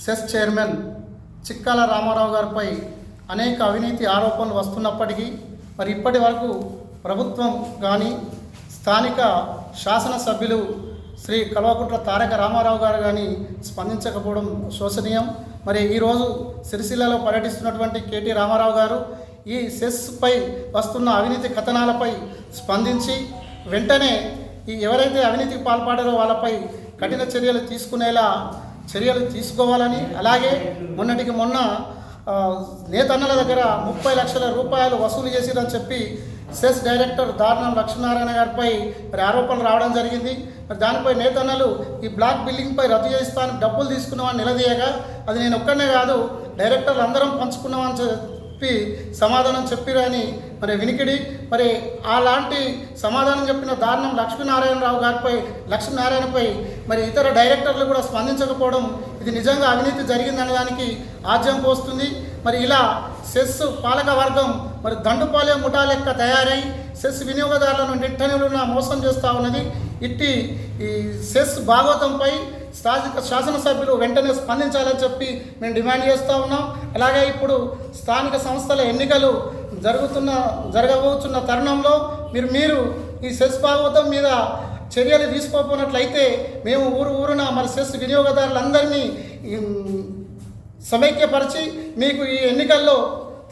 Cess chairman Chikkala Ramarao గారిపై అనేక అవినీతి ఆరోపణలు వస్తున్నప్పటికీ మరి ఇప్పటి వరకు ప్రభుత్వం కానీ స్థానిక శాసనసభ్యులు శ్రీ కల్వకుంట్ల తారక రామారావు గారు కానీ స్పందించకపోవడం శోచనీయం మరి ఈరోజు సిరిసిల్లలో పర్యటిస్తున్నటువంటి కేటీ రామారావు గారు ఈ సెస్పై వస్తున్న అవినీతి కథనాలపై స్పందించి వెంటనే ఈ ఎవరైతే అవినీతికి పాల్పడారో వాళ్ళపై కఠిన చర్యలు తీసుకునేలా చర్యలు తీసుకోవాలని అలాగే మొన్నటికి మొన్న నేతన్నల దగ్గర ముప్పై లక్షల రూపాయలు వసూలు చేసిరని చెప్పి సెస్ డైరెక్టర్ దారుణం లక్ష్మీనారాయణ గారిపై మరి ఆరోపణలు రావడం జరిగింది. మరి దానిపై నేతన్నలు ఈ బ్లాక్ బిల్లింగ్పై రద్దు చేస్తాను డబ్బులు తీసుకున్నామని నిలదీయగా అది నేను ఒక్కనే కాదు డైరెక్టర్లు అందరం పంచుకున్నామని చెప్పి సమాధానం చెప్పిరని మరి వినికిడి. మరి అలాంటి సమాధానం చెప్పిన దారుణం లక్ష్మీనారాయణరావు గారిపై లక్ష్మీనారాయణపై మరి ఇతర డైరెక్టర్లు కూడా స్పందించకపోవడం ఇది నిజంగా అవినీతి జరిగిందనడానికి ఆజ్యం పోస్తుంది. మరి ఇలా సెస్ పాలక వర్గం మరి దండుపాలే ముఠా లెక్క తయారై సెస్ వినియోగదారులను నిట్టనిలున్న మోసం చేస్తూ ఉన్నది. ఇట్టి ఈ సెస్ భాగవతంపై స్థానిక శాసనసభ్యులు వెంటనే స్పందించాలని చెప్పి మేము డిమాండ్ చేస్తూ ఉన్నాం. అలాగే ఇప్పుడు స్థానిక సంస్థల ఎన్నికలు జరుగుతున్న జరగబోతున్న తరుణంలో మీరు మీరు ఈ సెస్ భాగవతం మీద చర్యలు తీసుకోకపోయినట్లయితే మేము ఊరు ఊరున మన సెస్ వినియోగదారులందరినీ సమైక్యపరిచి మీకు ఈ ఎన్నికల్లో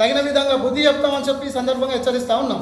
తగిన విధంగా బుద్ధి చెప్తామని చెప్పి ఈ సందర్భంగా హెచ్చరిస్తూ ఉన్నాం.